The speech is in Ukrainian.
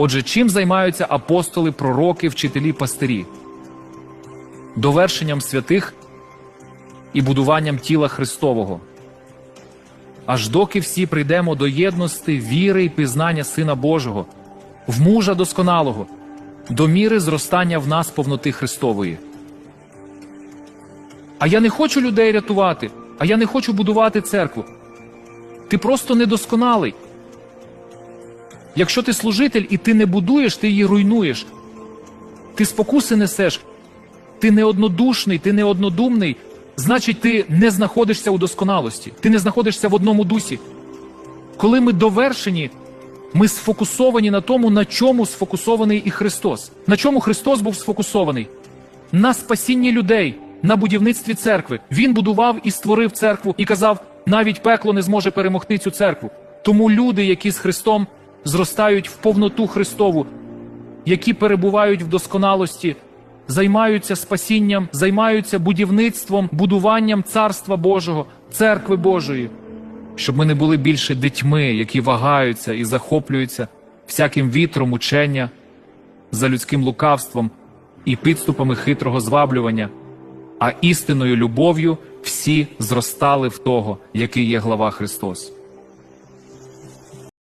Отже, чим займаються апостоли, пророки, вчителі, пастирі? Довершенням святих і будуванням тіла Христового. Аж доки всі прийдемо до єдності віри і пізнання Сина Божого, в мужа досконалого, до міри зростання в нас повноти Христової. А я не хочу людей рятувати, а я не хочу будувати церкву. Ти просто недосконалий. Якщо ти служитель і ти не будуєш, ти її руйнуєш. Ти спокуси несеш, ти неоднодушний, ти неоднодумний, значить, ти не знаходишся у досконалості, ти не знаходишся в одному дусі. Коли ми довершені, ми сфокусовані на тому, на чому сфокусований і Христос. На чому Христос був сфокусований? На спасінні людей, на будівництві церкви. Він будував і створив церкву і казав: навіть пекло не зможе перемогти цю церкву. Тому люди, які з Христом зростають в повноту Христову, які перебувають в досконалості, займаються спасінням, займаються будівництвом, будуванням Царства Божого, церкви Божої, щоб ми не були більше дітьми, які вагаються і захоплюються всяким вітром учення, за людським лукавством і підступами хитрого зваблювання, а істинною любов'ю всі зростали в того, який є глава Христос.